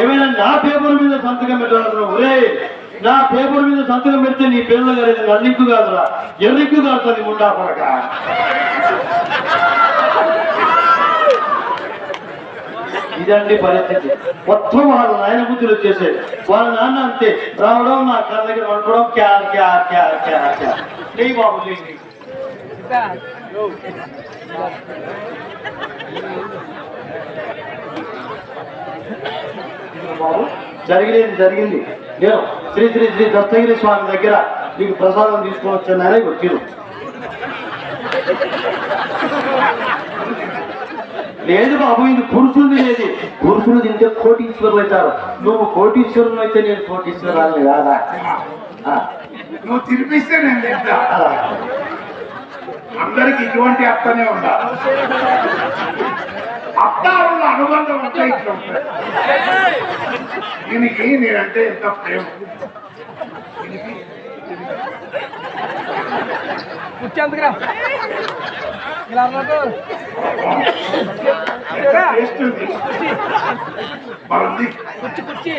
ఏమైనా నా పేపర్ మీద సంతకం పెట్టాలి ఒరే నా పేపర్ మీద సంతకం పెడితే నీ పిల్లలు గారి నల్లిక్కు కాదురా. ఎర్రిక్కు కాడుతుంది ముండా పడక ఇదండి పరిస్థితి. మొత్తం వాళ్ళ నాయన బుద్ధులు వచ్చేసేది వాళ్ళ నాన్న అంతే. రావడం నా కళ్ళ దగ్గర వండుకోవడం క్యార్ క్యార్ క్యార్ క్యార్ క్యార్. లేయి బాబు లేయి బాబు జరిగినది జరిగింది. నేను శ్రీ శ్రీ శ్రీ దత్తగిరి స్వామి దగ్గర మీకు ప్రసాదం తీసుకొని వచ్చానని వచ్చిరు లేదు బాబు ఇది పురుషులు లేదు పురుషులు తింటే కోటీశ్వరులు అవుతారు. నువ్వు కోటీశ్వరులు అయితే నేను కోటీశ్వరాలు కాదా? ఆ, నువ్వు తినిపిస్తే నేను తింటా. అందరికి ఇటువంటి అత్తనే ఉండాలి. అత్తారుల అనుబంధం అంటే ఇట్లా ఉంటుంది. దీనికి నేనంటే ఎంత ప్రేమ? కూర్చోందుకురా ఇలా అన్నట్టు. కుర్చీ. కుర్చీ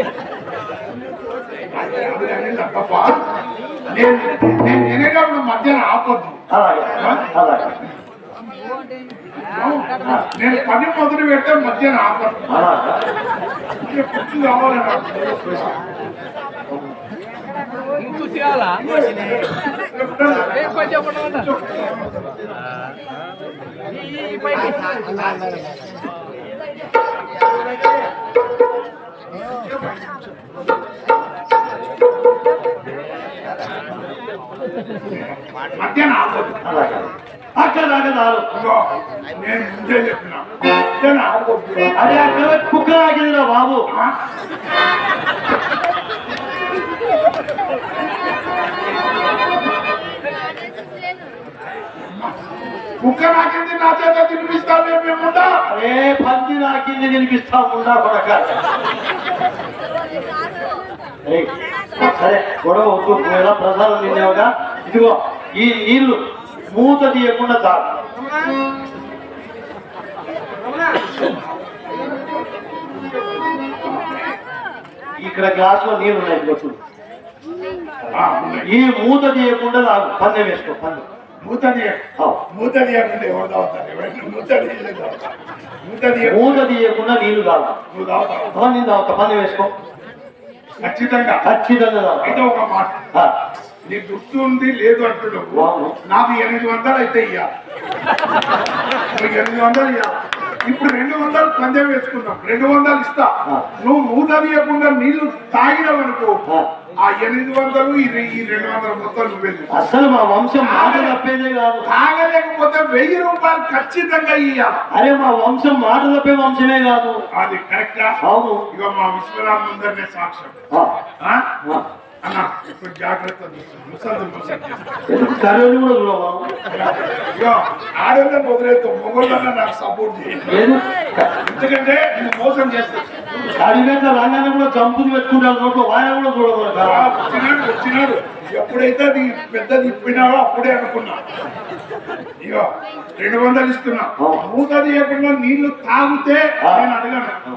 నేను తినేటప్పుడు మధ్యాహ్నం ఆపొద్దు. నేను పని మొదలు పెడితే మధ్యాహ్నం ఆపొద్దు. అలాగా ఇంకా కుర్చీ కావాలి నాకు ఇంక కుర్చీ కావాలా ఏ పని చెప్పండి ఈ పైకి మధ్యాహ్నం ఆపొద్దు అలాగే అక్కడ దాకా చాలు ఇదిగో, నేను ముందే చెప్పిన అదే అక్కడ కుక్క ఆగిందిరా బాబు? కుక్క నాకింది నా చేత తినిపిస్తాను మేముందా అరే పంది నాకింది తినిపిస్తా ఉండా కొడక. సరే గొడవ ఎలా ప్రసాదం తిన్నావుగా? ఇదిగో ఈ నీళ్ళు మూత తీయకుండా తాగు ఇక్కడ ఉన్నాయి ఇదిగో చూడు. ఆ, ఉన్నాయి. ఈ మూత తీయకుండా తాగు పందె వేసుకో పందెం. మూత. మూత తీయకుండా ఎవరు తాగుతారు? ఎవరైనా మూత తీయలేదు తాగుతారు. మూత తీయ మూత తీయకుండా నీళ్ళు తాగు. నువ్వు తాగుతావు? ఆ, నేను తాగుతా పందెం వేసుకో. ఖచ్చితంగా. ఖచ్చితంగా తాగు అయితే ఒక మాట. నీ గుర్తు ఉంది లేదు అంటున్నావు. నాకు ఎనిమిది వందలు అయితే ఇయ్యాలి నీకు ఎనిమిది వందలు ఇయ్యాలి ఇప్పుడు రెండు వందలు పందెం వేసుకున్నాం రెండు వందలు ఇస్తా. నువ్వు మూత తీయకుండా నీళ్ళు తాగినావు అనుకో ఆ. ఎనిమిది వందలు ఈ రెండు వందల మొత్తం నువ్వే. అసలు మా వంశం మాట తప్పేదే కాదు. తాగలేకపోతే వెయ్యి రూపాయలు ఖచ్చితంగా ఇయ్యాలి అరే మా వంశం మాట తప్పే వంశమే కాదు. అది కరెక్టా? అవును. ఇక మా విశ్వనాథ్ ముందరనే సాక్ష్యం. అన్న ఇప్పుడు జాగ్రత్త చూస్తాను చేస్తాను. కరోనా కూడా చూడవు? ఇగో ఆడవాళ్ళని వదిలేస్తాం మొగోళ్ళన్నా నాకు సపోర్ట్ ఎందుకంటే మోసం చేస్తావు అడిగిన రంగాన్ని కూడా చంపుది పెట్టుకుంటారు నోట్లో వాయన కూడా చూడకూడదు ఆ, వచ్చినాడు వచ్చినాడు. ఎప్పుడైతే అది పెద్దది ఇప్పినావో అప్పుడే అనుకున్నా. ఇగో రెండు వందలు ఇస్తున్నా. మూత తీయకుండా నీళ్ళు తాగితే నేను అడగను.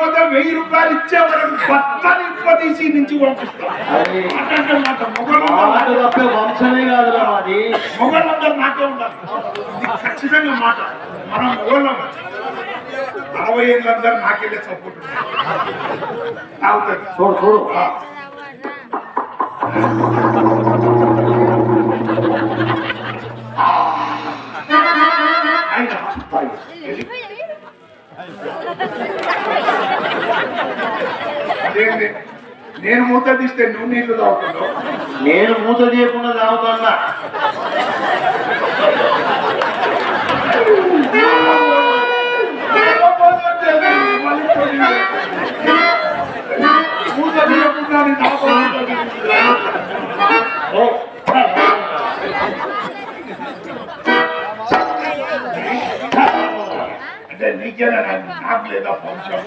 తాగకపోతే వెయ్యి రూపాయలు ఇచ్చే వరకు బట్టలు ఇప్ప తీసి నుంచి పంపిస్తా. అది. వంశమే కాదురా మాది. మొగళ్ళందరూ నాకే ఉండాలి. ఇది ఖచ్చితంగా మాట. మనం మొగళ్ళం అరవై ఏళ్ళందరూ నాకెళ్ళే సపోర్ట్ చూడు చూడు. నేను మూత తీస్తే నువ్వు నీళ్ళు తాగుతున్నావు? నేను మూత తీయకుండా తాగుతున్నా. మూత తీయకుండా నీ నాకు మూత తీయకుండా. ఏ, అంటే నీకేనా నాకు నాకు లేదా ఫంక్షన్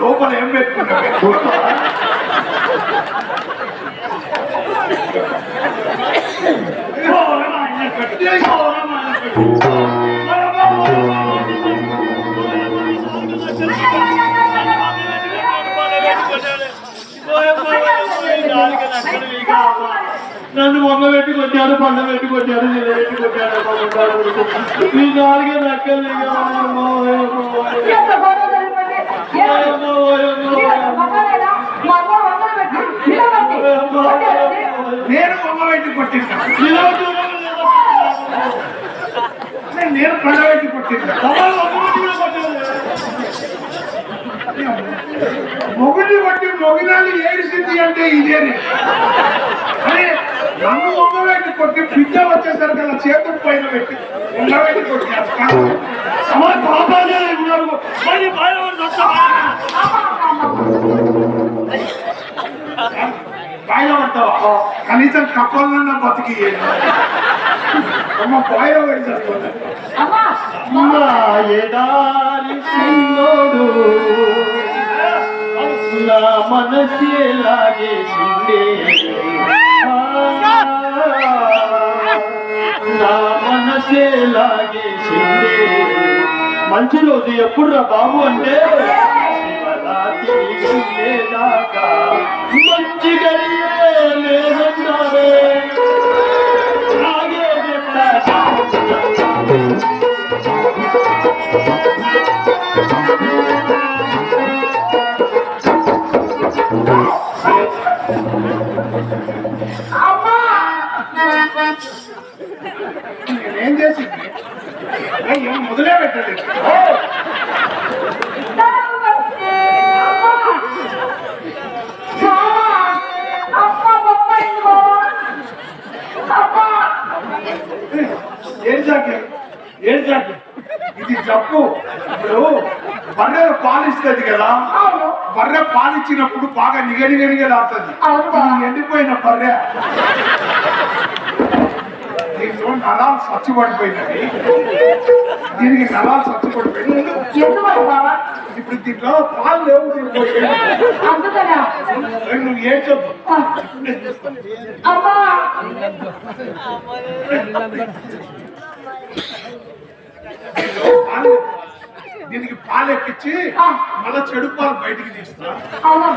లోపల ఏం పెట్టుకున్నావే ఓ, పెట్టి కొట్టాడు పండ పెట్టి కొట్టాడు నిల పెట్టి కొట్టాడు నాలుగే నక్కలు కొట్టారండి. నేను బొమ్మ పెట్టి కొట్టిందా నేను పండ పెట్టి కొట్టిందా మొగుడిని బట్టి మొగినాలు ఏడిసింది అంటే ఇదేనే. అరే నన్ను కొట్టి బిడ్డ వచ్చేసరికి అలా చేతులు పైన పెట్టి పెట్టి కొట్టారు బాయిలో పడతావా కనీసం కప్పలన్నా బతికి అమ్మ బాయిలో పడి సింగోడు? నా మనసే లాగేసిందే నా మనసే లాగేసిందే మంచి రోజు ఎప్పుడు రా బాబు అంటే? మంచి గడియే నేనేం చేసింది? అయ్యో మొదలే పెట్టలేదు. అమ్మా. ఏం జాకి? ఏం జాకి? ఇది జబ్బు. ఇప్పుడు బర్రె పాలిస్తుంది కదా. బర్రె పాలిచ్చినప్పుడు బాగా బా. ఇది ఎండిపోయిన బర్రె. నరాలు స్వచ్ఛపడిపోయినవి దీనికి నరాలు స్వచ్ఛపడిపోయినాయి ఎందుకు బాబా ఇప్పుడు దీంట్లో పాలు లేవు అందుకనా? నువ్వు ఏం చెప్పు? అమ్మా! దీనికి పాలు ఎక్కించి మళ్ళా చెడు పాలు బయటికి తీస్తా. అవునా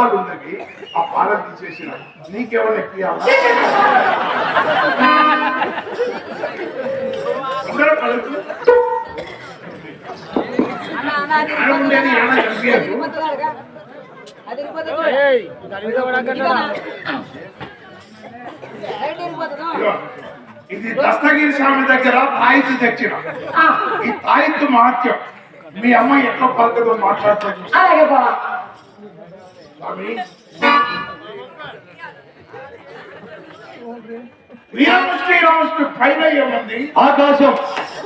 పాలు ఉన్నవి ఆ పాలను తీసేసిన. నీకేమైనా ఎక్కియాలా అందరూ పలుకు. ఆడ ఉండేది ఏమైనా కనిపించదు. ఇదిగో, ఇది దస్తగిరి స్వామి దగ్గర తాయిత్తు తెచ్చిన. ఈ తాయిత్తు మహత్యం. మీ అమ్మ ఎట్లా పలకదో మాట్లాడుతుంది అలాగే బాబా స్వామి వీరముష్టి రాముష్టి పైన ఏముంది ఆకాశం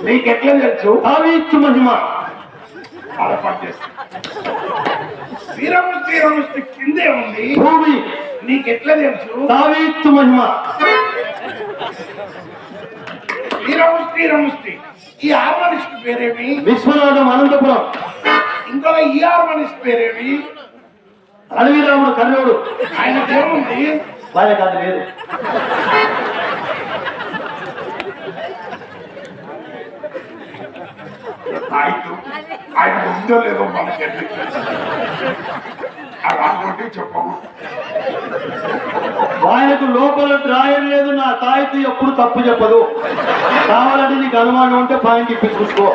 నీకెట్లా తెలుసు? తావీత్తు మహిమ. పనిచేస్తుంది రాముష్టి కిందే ఉంది. భూమి నీకెట్లా తెలుసు? తావీత్తు మహిమ. రముష్టి ఈ హార్మోనిస్ట్ పేరేమి? విశ్వనాథం అనంతపురం. ఇంకో ఈ హార్మోనిస్ట్ పేరేమి? అడవిరాముడు కర్ణుడు. ఆయన ఏముంది వారి. కాదు లేదు ఆయన ఉందో లేదో మనకెళ్ళి అలాంటి చెప్పము. ఆయనకు లోపల డ్రాయర్ లేదు నా తాయితీ ఎప్పుడు తప్పు చెప్పదు. కావాలంటే నీకు అనుమానం ఉంటే పాయింట్ ఇప్పి చూసుకో.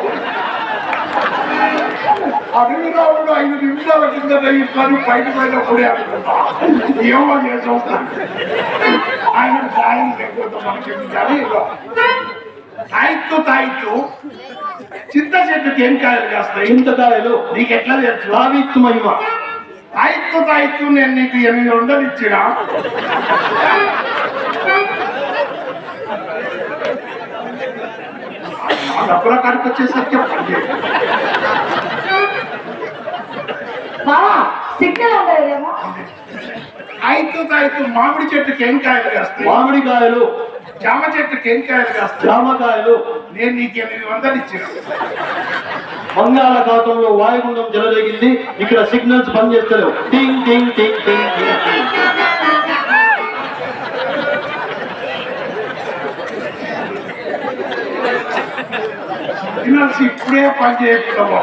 అడవి రావుడు ఐదు నిమిషాల కింద ఇస్తాను బయట పోయినప్పుడే అనుకుంటా. ఏమో చేస్తాం. ఆయన సాయం లేకపోతే మనకి తాయిత్తు తాయిత్తు. చింత చెట్టుకి ఏం కాయలు కాస్తాయి? చింతకాయలు నీకు ఎట్లా తెలుసు? తావీత్తు మహిమ. తాయిత్తు తాయిత్తు నేను నీకు ఎనిమిది వందలు ఇచ్చిన? డబ్బుల కాడికి వచ్చేసరికి పని చేయదు. బావా సిగ్నల్ ఉండదేమో ఐదు ఐదు మామిడి చెట్టుకి కాయలు కాస్తాయి. మామిడికాయలు జామ చెట్టుకి ఏం కాయలు కాస్తాయి జామకాయలు నేను నీకు ఎనిమిది వందలు ఇచ్చిన. బంగాళాఖాతంలో వాయుగుండం చెలరేగింది ఇక్కడ సిగ్నల్స్ బంద్ చేస్తలేవు టింగ్ టింగ్ టింగ్ టింగ్. సిగ్నల్స్ ఇప్పుడే పని చేయకుండా.